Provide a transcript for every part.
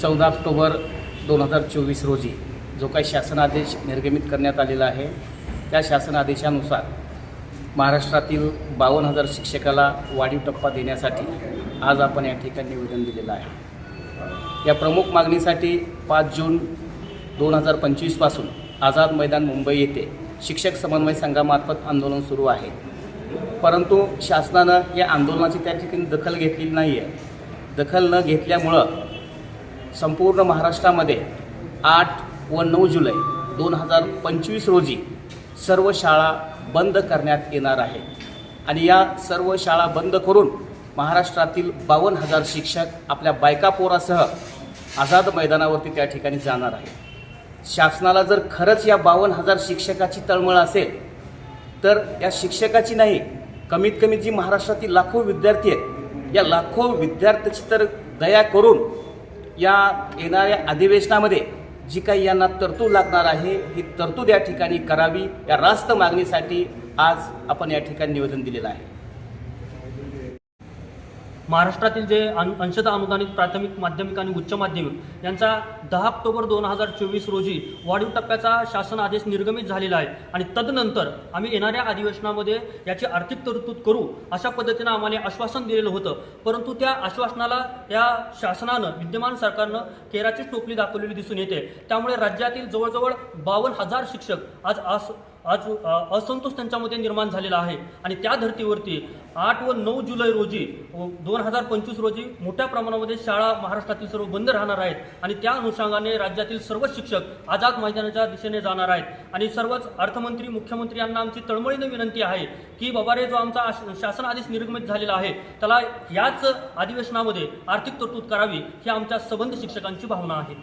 चौदा ऑक्टोबर दोन हजार चोवीस रोजी जो काही शासनादेश निर्गमित करण्यात आलेला आहे त्या शासनादेशानुसार महाराष्ट्रातील बावन्न हजार शिक्षकाला वाढीव टप्पा देण्यासाठी आज आपण या ठिकाणी निवेदन दिलेलं आहे. या प्रमुख मागणीसाठी पाच जून दोन हजार पंचवीसपासून आझाद मैदान मुंबई येथे शिक्षक समन्वय संघामार्फत आंदोलन सुरू आहे. परंतु शासनानं या आंदोलनाची त्या ठिकाणी दखल घेतलेली नाही आहे दखल न घेतल्यामुळं संपूर्ण महाराष्ट्रामध्ये आठ व नऊ जुलै दोन हजार पंचवीस रोजी सर्व शाळा बंद करण्यात येणार आहे. आणि या सर्व शाळा बंद करून महाराष्ट्रातील बावन्न हजार शिक्षक आपल्या बायकापोरासह आझाद मैदानावरती त्या ठिकाणी जाणार आहे शासनाला जर खरंच या बावन्न हजार शिक्षकाची तळमळ असेल तर या शिक्षकाची नाही कमीत कमी जी महाराष्ट्रातील लाखो विद्यार्थी आहेत या लाखो विद्यार्थ्याची तर दया करून या येणाऱ्या अधिवेशनामध्ये जी काही यांना तरतूद लागणार आहे ही तरतूद या ठिकाणी करावी या रास्त मागणीसाठी आज आपण या ठिकाणी निवेदन दिलेलं आहे. महाराष्ट्रातील जे अं अंशतः अनुदानित प्राथमिक माध्यमिक आणि उच्च माध्यमिक यांचा दहा ऑक्टोबर दोन हजार चोवीस रोजी वाढीव टप्प्याचा शासन आदेश निर्गमित झालेला आहे आणि तदनंतर आम्ही येणाऱ्या अधिवेशनामध्ये याची आर्थिक तरतूद करू अशा पद्धतीनं आम्हाला आश्वासन दिलेलं होतं. परंतु त्या आश्वासनाला या शासनानं विद्यमान सरकारनं केराचीच टोपली दाखवलेली दिसून येते. त्यामुळे राज्यातील जवळजवळ बावन्न हजार शिक्षक आज आस आज असंतोष त्यांच्यामध्ये निर्माण झालेला आहे. आणि त्या धर्तीवरती आठ व नऊ जुलै रोजी दोन हजार पंचवीस रोजी मोठ्या प्रमाणामध्ये शाळा महाराष्ट्रातील सर्व बंद राहणार आहेत. आणि त्या अनुषंगाने राज्यातील सर्व शिक्षक आझाद मैदानाच्या दिशेने जाणार आहेत. आणि सर्वच अर्थमंत्री मुख्यमंत्री यांना आमची तळमळीने विनंती आहे की बाबा रे जो आमचा शासन आदेश निर्गमित झालेला आहे त्याला याच अधिवेशनामध्ये आर्थिक तरतूद करावी ही आमच्या सबंध शिक्षकांची भावना आहे.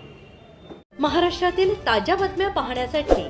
महाराष्ट्रातील ताज्या बातम्या पाहण्यासाठी